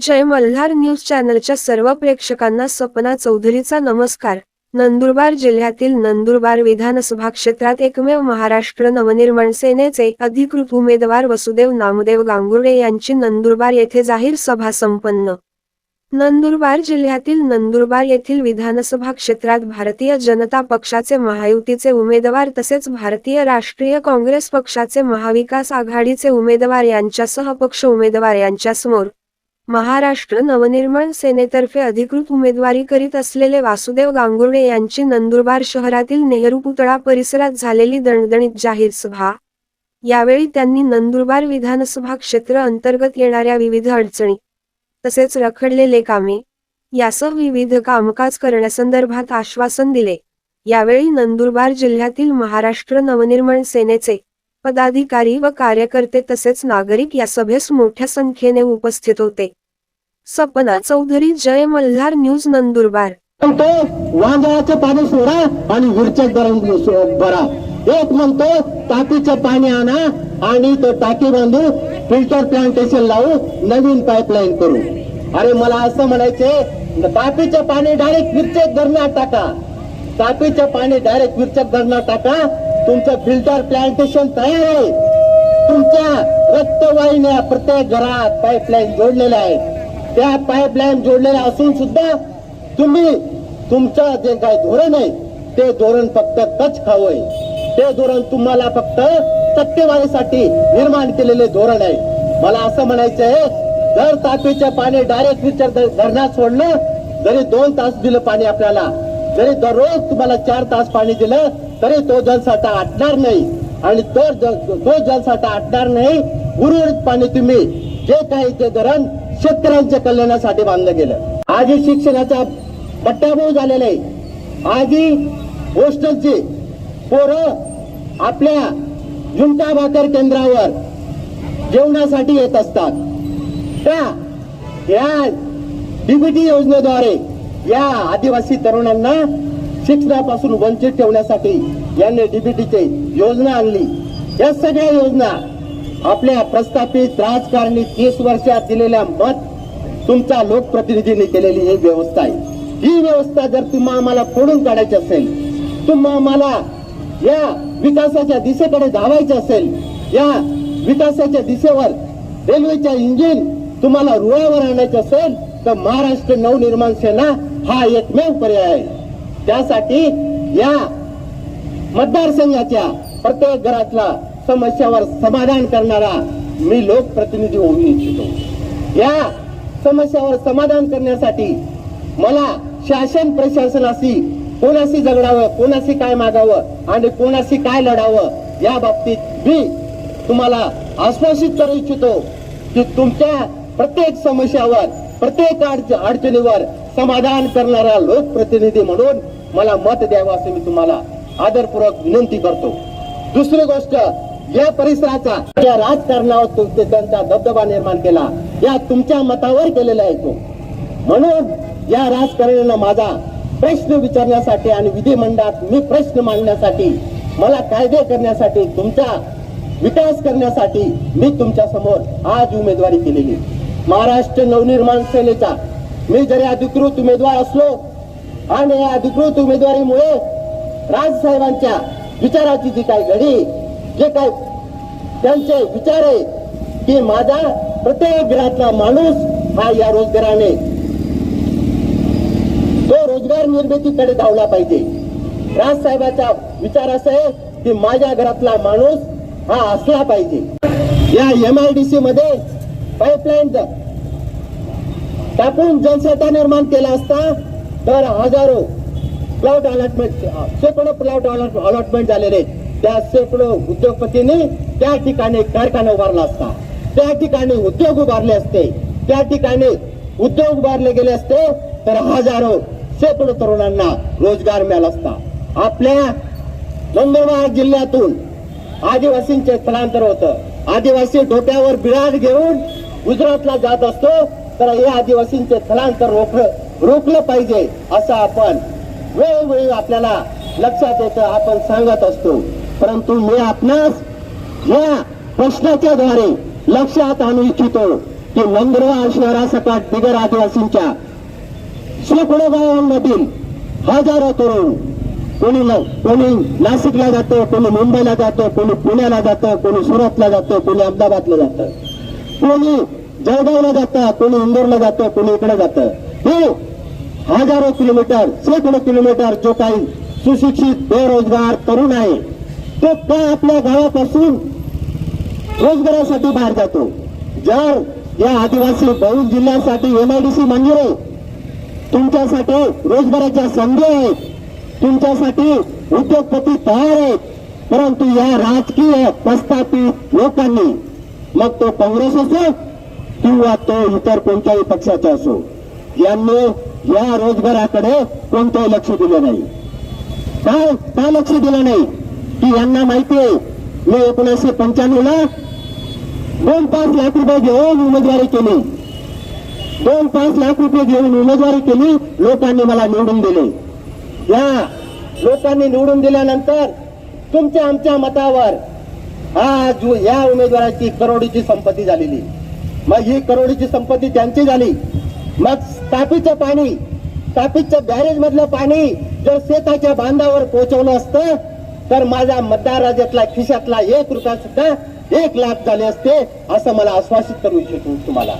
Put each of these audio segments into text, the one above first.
जय Malhar news चॅनलच्या सर्व प्रेक्षकांना सपना चौधरीचा नमस्कार. नंदुरबार जिल्ह्यातील नंदुरबार विधानसभा क्षेत्रात एकमेव महाराष्ट्र नवनिर्माण सेनेचे अधिकृत उमेदवार वसुदेव नामदेव गांगुर्डे यांची नंदुरबार येथे जाहीर सभा संपन्न. नंदुरबार जिल्ह्यातील नंदुरबार येथील विधानसभा क्षेत्रात भारतीय जनता पक्षाचे महायुतीचे उमेदवार तसेच भारतीय राष्ट्रीय काँग्रेस पक्षाचे महाविकास आघाडीचे उमेदवार यांच्यासह पक्ष उमेदवार यांच्यासमोर महाराष्ट्र नवनिर्माण सेनेतर्फे अधिकृत उमेदवारी करीत असलेले वासुदेव गांगुर्डे यांची नंदुरबार शहरातील नेहरू पुतळा परिसरात झालेली दणदणीत जाहीर सभा. यावेळी त्यांनी नंदुरबार विधानसभा क्षेत्र अंतर्गत येणाऱ्या विविध अडचणी तसेच रखडलेले कामे यासह विविध कामकाज करण्यासंदर्भात आश्वासन दिले. यावेळी नंदुरबार जिल्ह्यातील महाराष्ट्र नवनिर्माण सेनेचे पदाधिकारी व कार्यकर्ते तसेच नागरिक या सभेस मोठ्या संख्येने उपस्थित होते. सपना चौधरी जय मल्हार न्यूज नंदुरबार. म्हणतो वांदळाचं पाणी सोडा आणि विरचक गरम भरा. एक म्हणतो टाकीचं पाणी आणा आणि तो टाकी बांधू फिल्टर प्लांटेशन लावू नवीन पाईपलाईन करू. अरे मला असं म्हणायचे टाकीचं पाणी डायरेक्ट विरचक धरणात टाका. टाकीचं पाणी डायरेक्ट विरचक धरणात टाका. तुमचं फिल्टर प्लांटेशन तयार आहे. तुमच्या रक्तवाहिन्या प्रत्येक घरात पाईपलाईन जोडलेल्या आहेत. त्या पाईपलाईन जोडलेल्या असून सुद्धा तुम्ही तुमचं जे काही धोरण आहे ते धोरण फक्त कच खावय ते धोरण तुम्हाला फक्त टक्केवारीसाठी निर्माण केलेले धोरण आहे. मला असं म्हणायचं आहे जर तापीचे पाणी डायरेक्ट विचार धरणात सोडलं जरी दोन तास दिलं पाणी आपल्याला जरी दररोज तुम्हाला चार तास पाणी दिलं तरी तो जलसाठा आटणार नाही. आणि तो जल तो जलसाठा आटणार नाही उर्वरित पाणी तुम्ही जे काही ते धरण शेतकऱ्यांच्या कल्याणासाठी बांधलं गेलं. आजही शिक्षणाचा पट्ट्याभाऊ झालेला आहे. आजही होस्टेलची पोरं आपल्या झुंका भाकर केंद्रावर जेवणासाठी येत असतात. त्या या डीबीटी योजनेद्वारे या आदिवासी तरुणांना शिक्षणापासून वंचित ठेवण्यासाठी यांनी डीबीटीची योजना आणली. या सगळ्या योजना आपल्या प्रस्थापित राजकारणी तीस वर्षात दिलेल्या मत तुमच्या लोकप्रतिनिधींनी केलेली ही व्यवस्था आहे. ही व्यवस्था जर तुम्हा आम्हाला फोडून काढायची असेल तुम्हा आम्हाला या विकासाच्या दिशेकडे धावायचे असेल या विकासाच्या दिशेवर रेल्वेच्या इंजिन तुम्हाला रुळावर आणायचं असेल तर महाराष्ट्र नवनिर्माण सेना हा एकमेव पर्याय आहे. त्यासाठी या मतदारसंघाच्या प्रत्येक घरातला समस्यावर समाधान करणारा मी लोकप्रतिनिधी होऊ इच्छितो. या समस्यावर समाधान करण्यासाठी मला शासन प्रशासनाशी कोणाशी झगडावं कोणाशी काय मागावं आणि कोणाशी काय लढावं या बाबतीत मी तुम्हाला आश्वासित करू इच्छितो की तुमच्या प्रत्येक समस्यावर प्रत्येक अडचणीवर समाधान करणारा लोकप्रतिनिधी म्हणून मला मत द्यावं असं मी तुम्हाला आदरपूर्वक विनंती करतो. दुसरी गोष्ट या परिसराचा या राजकारणावर त्यांचा दबदबा निर्माण केला. या तुमच्या मतावर केलेला आहे तो. म्हणून या राजकारण्यांना माझा प्रश्न विचारण्यासाठी आणि विधिमंडळात मी प्रश्न मांडण्यासाठी मला कायदे करण्यासाठी तुमचा विकास करण्यासाठी मी तुमच्यासमोर आज उमेदवारी केलेली. महाराष्ट्र नवनिर्माण सेनेचा मी जरी अधिकृत उमेदवार असलो आणि या अधिकृत उमेदवारीमुळे राजसाहेबांच्या विचाराची जी काही घडी जे काय त्यांचे विचार आहे की माझा प्रत्येक घरातला माणूस हा या रोजगाराने तो रोजगार निर्मितीकडे धावला पाहिजे. राजसाहेबाचा विचार असा आहे की माझ्या घरातला माणूस हा असला पाहिजे. या एम आय डी सी मध्ये पाईपलाईन टाकून जनसाठा निर्माण केला असता तर हजारो प्लॉट अलॉटमेंट शेकडो प्लॉट अलॉटमेंट झालेले त्या शेकडो उद्योगपतींनी त्या ठिकाणी कारखाना उभारला असता. त्या ठिकाणी उद्योग उभारले असते. त्या ठिकाणी उद्योग उभारले गेले असते तर हजारो शेकडो तरुणांना रोजगार मिळाला असता. आपल्या नंदुरबार जिल्ह्यातून आदिवासींचे स्थलांतर होतं. आदिवासी डोक्यावर बिराड घेऊन गुजरातला जात असतो तर हे आदिवासींचे स्थलांतर रोखलं रोखलं पाहिजे असं आपण वेळोवेळी आपल्याला लक्षात येतं आपण सांगत असतो. परंतु मी आपणास या प्रश्नाच्या द्वारे लक्षात आणू इच्छितो की नंदुरबार शहरासकट बिगर आदिवासींच्या शेकडो गावांमधील हजारो तरुण कोणी कोणी नाशिकला जातं कोणी मुंबईला जातं कोणी पुण्याला जातं कोणी सुरतला जातं कोणी अहमदाबादला जातं कोणी जळगावला जातं कोणी इंदोरला जातं कोणी इकडे जातं. हे हजारो किलोमीटर शेकडो किलोमीटर जो काही सुशिक्षित बेरोजगार तरुण आहे तो का आपल्या गावापासून रोजगारासाठी बाहेर जातो. जर या आदिवासी बहुल जिल्ह्यासाठी एमआयडीसी मंजूर आहे तुमच्यासाठी रोजगाराच्या संधी आहेत तुमच्यासाठी उद्योगपती तयार आहेत परंतु या राजकीय प्रस्थापित लोकांनी मग तो काँग्रेस असो किंवा तो इतर कोणत्याही पक्षाचा असो यांनी या रोजगाराकडे कोणतंही लक्ष दिलं नाही. काय का लक्ष दिलं नाही? की यांना माहिती आहे मी एकोणीसशे पंच्याण्णव ला दोन पाच लाख रुपये घेऊन उमेदवारी केली. दोन पाच लाख रुपये घेऊन उमेदवारी केली लोकांनी मला निवडून दिले. या लोकांनी निवडून दिल्यानंतर तुमच्या आमच्या मतावर आज या उमेदवाराची करोडीची संपत्ती झालेली. मग ही करोडीची संपत्ती त्यांची झाली. मग तापीचं पाणी तापीच्या बॅरेज मधलं पाणी जर शेताच्या बांधावर पोहोचवलं असतं तर माझ्या मतदार राज्यातला खिशातला एक रुपया सुद्धा एक लाख झाले असते असं मला आश्वासित करू इच्छितो तुम्हाला.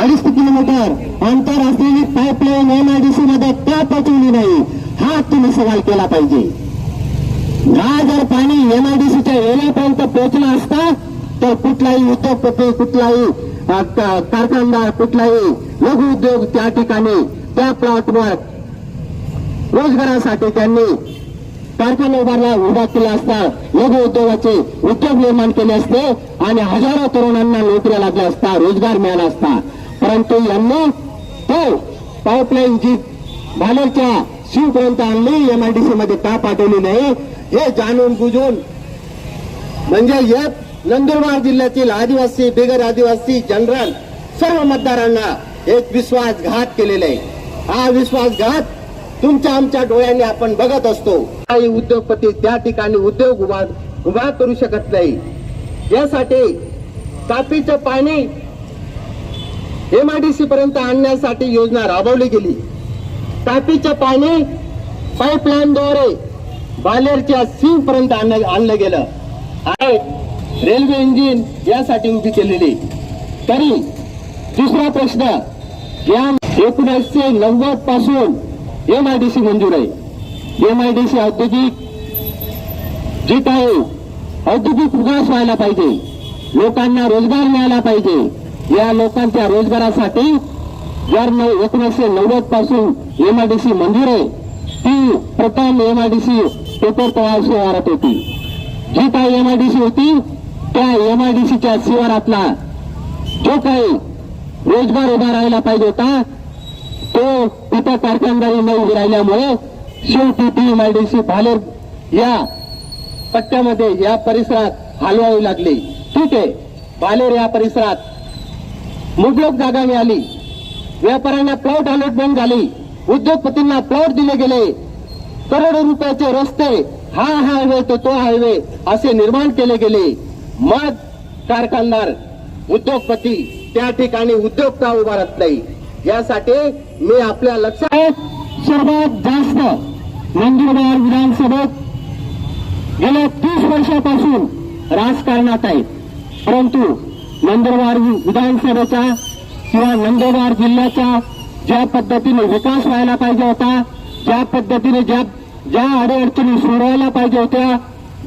अडीच किलोमीटर अंतर असलेली पाईपलाईन एमआयडीसी मध्ये का पोचवली नाही? हा तुम्ही सवाल केला पाहिजे. ना जर पाणी एमआयडीसीच्या एरियापर्यंत पोहोचलं असता तर कुठलाही उद्योगपती कुठलाही कारखानदार कुठलाही लघु उद्योग त्या ठिकाणी त्या प्लॉटवर रोजगारासाठी त्यांनी कारखाना उभारला उभा केला असता. लघु उद्योगाचे उद्योग निर्माण केले असते आणि हजारो तरुणांना नोकऱ्या लागल्या असता रोजगार मिळाला असता. परंतु यांनी तो पाईपलाईन जी भालेरच्या शिवपर्यंत आणली एमआयडीसी मध्ये का पाठवली नाही हे जाणून बुजून म्हणजे या नंदुरबार जिल्ह्यातील आदिवासी बिगर आदिवासी जनरल सर्व मतदारांना एक विश्वासघात केलेला आहे. हा विश्वासघात तुमच्या आमच्या डोळ्यांनी आपण बघत असतो. काही उद्योगपती त्या ठिकाणी उद्योग उभा उभा करू शकत नाही. यासाठी तापीचं पाणी एमआयडीसी पर्यंत आणण्यासाठी योजना राबवली गेली. तापीचं पाणी पाईपलाईनद्वारे बालेरच्या सिंग पर्यंत आणलं गेलं. आहे रेल्वे इंजिन यासाठी उभी केलेली. तरी दुसरा प्रश्न या एकोणीसशे नव्वदपासून एम आयडीसी मंजूर आहे. एम आयडीसी औद्योगिक जी काही औद्योगिक विकास व्हायला पाहिजे लोकांना रोजगार मिळाला पाहिजे या लोकांच्या रोजगारासाठी जर एकोणीसशे नव्वदपासून एम आय डी सी मंजूर आहे ती प्रथम M I D C paper तयार शिवारात होती. जी काही सी होती त्या एम आय डी सीच्या शिवारातला जो काही रोजगार उभा राहायला पाहिजे होता. तो तिथं कारखानदारी न उभी राहिल्यामुळे शेवटी ती एमआयडीसी भालेर या पट्ट्यामध्ये या परिसरात हलवावी लागली. ठीक आहे. भालेर या परिसरात मुबलक जागा मिळाली. व्यापाऱ्यांना प्लॉट अलॉटमेंट झाली. उद्योगपतींना प्लॉट दिले गेले. करोडो रुपयाचे रस्ते हा हायवे तो तो हायवे असे निर्माण केले गेले. मग कारखानदार उद्योगपती त्या ठिकाणी उद्योगता उभारत नाही. यासाठी मी आपल्या लक्षात सर्वात जास्त नंदुरबार विधानसभेत गेल्या तीस वर्षापासून राजकारणात आहे. परंतु नंदुरबार विधानसभेचा किंवा नंदुरबार जिल्ह्याचा ज्या पद्धतीने विकास व्हायला पाहिजे होता ज्या पद्धतीने ज्या ज्या अडीअडचणी सोडवायला पाहिजे होत्या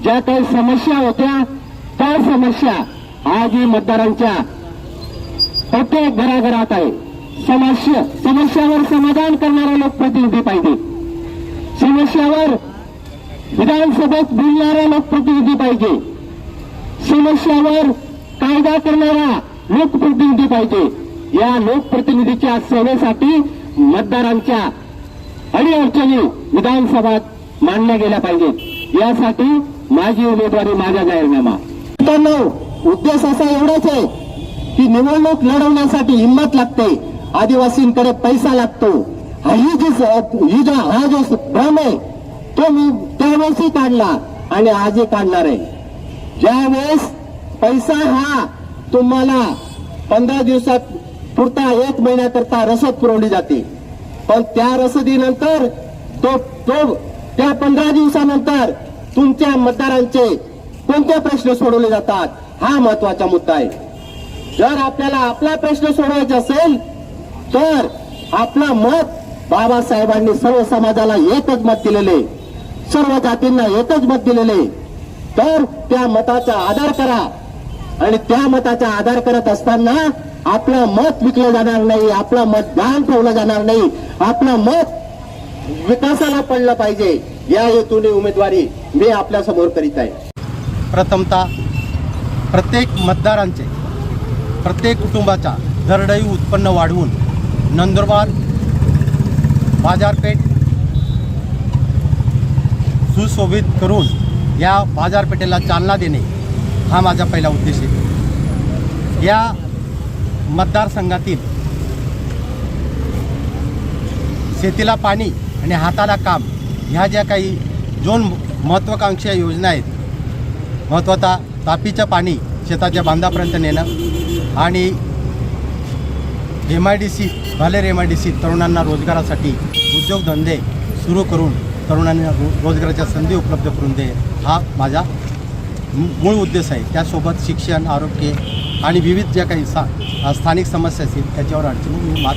ज्या काही समस्या होत्या त्या समस्या आजही मतदारांच्या प्रत्येक घराघरात आहे. समस्या समस्यावर समाधान करणारे लोकप्रतिनिधी पाहिजे. समस्यावर विधानसभेत बोलणारा लोकप्रतिनिधी पाहिजे. समस्यावर कायदा करणारा लोकप्रतिनिधी पाहिजे. या लोकप्रतिनिधीच्या सेवेसाठी मतदारांच्या अडीअडचणी विधानसभात मांडल्या गेल्या पाहिजेत. यासाठी माझी उमेदवारी माझा जाहीरनामा. उद्देश असा एवढाच आहे की निवडणूक लढवण्यासाठी हिंमत लागते. आदिवासींकडे पैसा लागतो. हा ही जी ही जो हा जो भ्रम आहे तो मी त्यावेळेसही काढला आणि आजही काढणार आहे. ज्यावेळेस पैसा हा तुम्हाला पंधरा दिवसात पुरता एक महिन्याकरता रसद पुरवली जाते. पण त्या रसदीनंतर तो तो त्या पंधरा दिवसानंतर तुमच्या मतदारांचे कोणते प्रश्न सोडवले जातात हा महत्त्वाचा मुद्दा आहे. जर आपल्याला आपला प्रश्न सोडवायचा असेल तर आपलं मत बाबासाहेबांनी सर्व समाजाला एकच मत दिलेले सर्व जातींना एकच मत दिलेले. तर त्या मताचा आधार करा. आणि त्या मताचा आधार करत असताना आपलं मत विकलं जाणार नाही आपलं मत दान ठेवलं जाणार नाही. आपलं मत विकासाला पडलं पाहिजे. या हेतूने उमेदवारी मी आपल्यासमोर करीत आहे. प्रथमता प्रत्येक मतदारांचे प्रत्येक कुटुंबाचा दरडई उत्पन्न वाढवून नंदुरबार बाजारपेठ सुशोभित करून या बाजारपेठेला चालना देणे हा माझा पहिला उद्देश आहे. या मतदारसंघातील शेतीला पाणी आणि हाताला काम ह्या ज्या काही दोन महत्त्वाकांक्षी योजना आहेत महत्त्वाचा तापीचं पाणी शेताच्या बांधापर्यंत नेणं आणि M I D C Bhaler M I D C तरुणांना रोजगारासाठी उद्योगधंदे सुरू करून तरुणांना रो रोजगाराच्या संधी उपलब्ध करून दे हा माझा मू- मूळ उद्देश आहे. त्यासोबत शिक्षण आरोग्य आणि विविध ज्या काही सा स्थानिक समस्या असतील त्याच्यावर अडचणी मी मात